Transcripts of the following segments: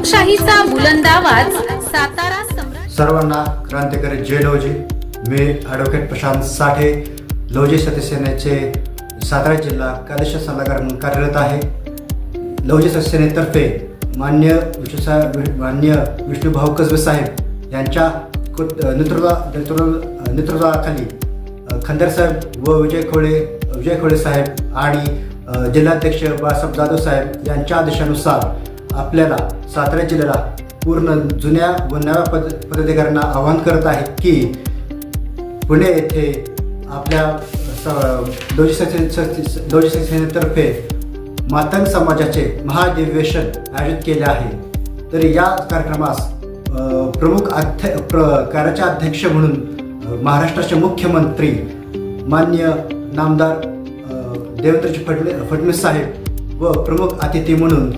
लोकशाहीचा बुलंद आवाज सातारा सम्राट सर्वांना क्रांतिकारी जय लोजी मी ॲडव्होकेट प्रशांत साठे लोजी सत्यसेनेचे सातारा जिल्हा कायदेशीर सल्लागार म्हणून कार्यरत आहे. लवजी सत्यसेनेतर्फे मान्य विष्णुसा मान्य विष्णुभाऊ कसबे साहेब यांच्या कुट- नेतृत्वा नेतृत्व नेतृत्वाखाली खंदर साहेब व विजय खोळे विजय खोळे साहेब आणि जिल्हाध्यक्ष बाळासाहेब जाधव साहेब यांच्या आदेशानुसार आपल्याला सातारा जिल्ह्याला पूर्ण जुन्या व नव्या पद पदाधिकाऱ्यांना आवाहन करत आहे की पुणे येथे आपल्या स- लोजी सेनेतर्फे मातंग समाजाचे महाधिवेशन आयोजित केले आहे. तर या कार्यक्रमास प्रमुख अध्य प्र कार्याचे अध्यक्ष म्हणून महाराष्ट्राचे मुख्यमंत्री मान्य नामदार देवेंद्रजी फडणवीस फडणवीस साहेब व प्रमुख अतिथी म्हणून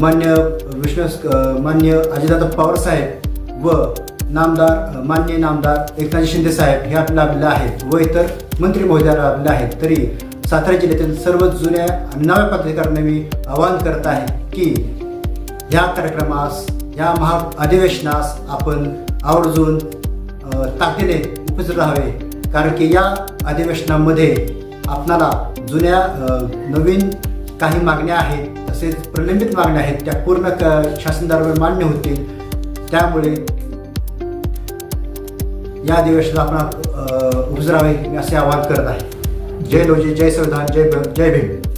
मान्य विष्णू मान्य अजितदादा पवार साहेब व नामदार मान्य नामदार एकनाथ शिंदे साहेब हे आपल्याला लाभले आहेत व इतर मंत्री महोदया लाभले आहेत. तरी सातारा जिल्ह्यातील सर्व जुन्या नव्या पदाधिकाऱ्यांना मी आवाहन करत आहे की या कार्यक्रमास या महा अधिवेशनास आपण आवर्जून ताकदीने उपस्थित राहावे. कारण की या अधिवेशनामध्ये आपणाला जुन्या नवीन काही मागण्या आहेत तसेच प्रलंबित मागण्या आहेत त्या पूर्ण क शासन दरबार मान्य होतील. त्यामुळे या अधिवेशनात आपण अ, असे आवाहन करत आहे. जय लोजी जय संविधान जय जय भीम.